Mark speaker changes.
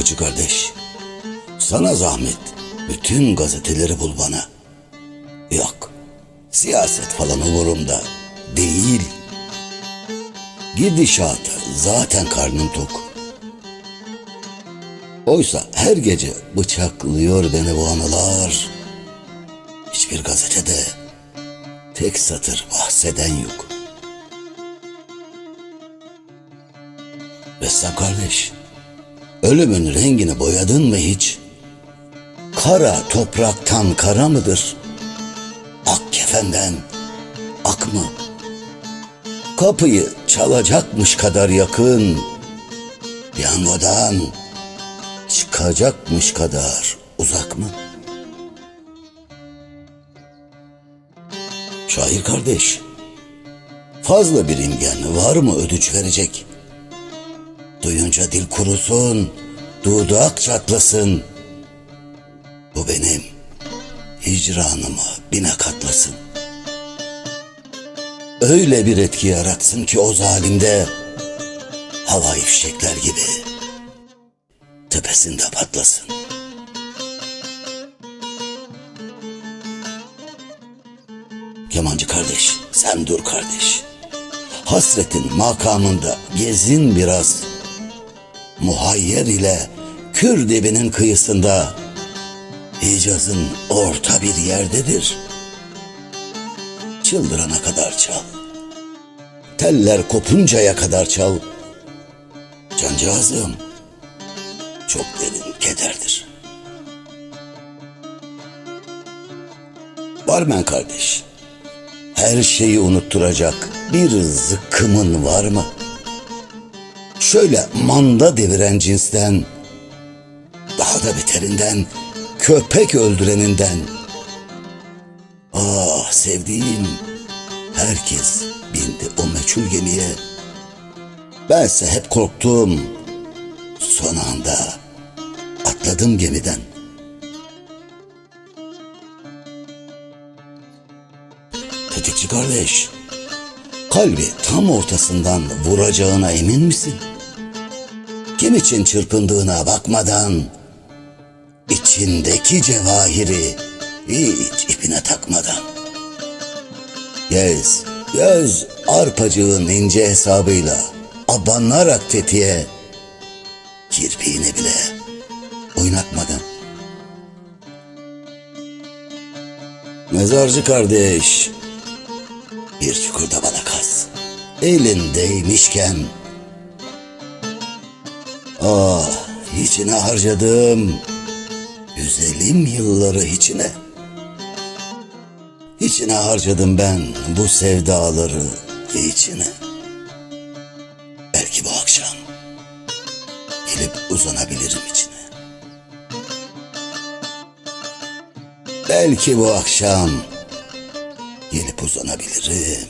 Speaker 1: Kapıcı kardeş, sana zahmet bütün gazeteleri bul bana. Yok, siyaset falan umurumda değil. Gidişatı zaten karnım tok. Oysa her gece bıçaklıyor beni bu anılar. Hiçbir gazetede tek satır bahseden yok. Ressam kardeş, ölümün rengini boyadın mı hiç? Kara topraktan kara mıdır? Ak kefenden ak mı? Kapıyı çalacakmış kadar yakın, piyangodan çıkacakmış kadar uzak mı? Şair kardeş, fazla bir imgen var mı ödüç verecek? Duyunca dil kurusun, dudak çatlasın. Bu benim hicranımı bine katlasın. Öyle bir etki yaratsın ki o zalimde havai fişekler gibi tepesinde patlasın. Kemancı kardeş, sen dur kardeş. Hasretin makamında gezin biraz. Muhayyer ile Kür dibinin kıyısında Hicaz'ın orta bir yerdedir. Çıldırana kadar çal. Teller kopuncaya kadar çal. Cancağızım çok derin kederdir. Barmen kardeş, her şeyi unutturacak bir zıkkımın var mı? Şöyle manda deviren cinsten, daha da beterinden, köpek öldüreninden. Ah sevdiğim, herkes bindi o meçhul gemiye. Bense hep korktum, son anda atladım gemiden. Tetikçi kardeş, kalbi tam ortasından vuracağına emin misin? Kim için çırpındığına bakmadan, içindeki cevahiri hiç ipine takmadan. Gez, göz arpacığın ince hesabıyla abanarak tetiğe, kirpiğini bile oynatmadan. Mezarcı kardeş, bir çukurda bana kaz. Elindeymişken. Ah, içine harcadım. Güzelim yılları içine. İçine harcadım ben bu sevdaları içine. Belki bu akşam gelip uzanabilirim içine. Belki bu akşam gelip uzanabilirim.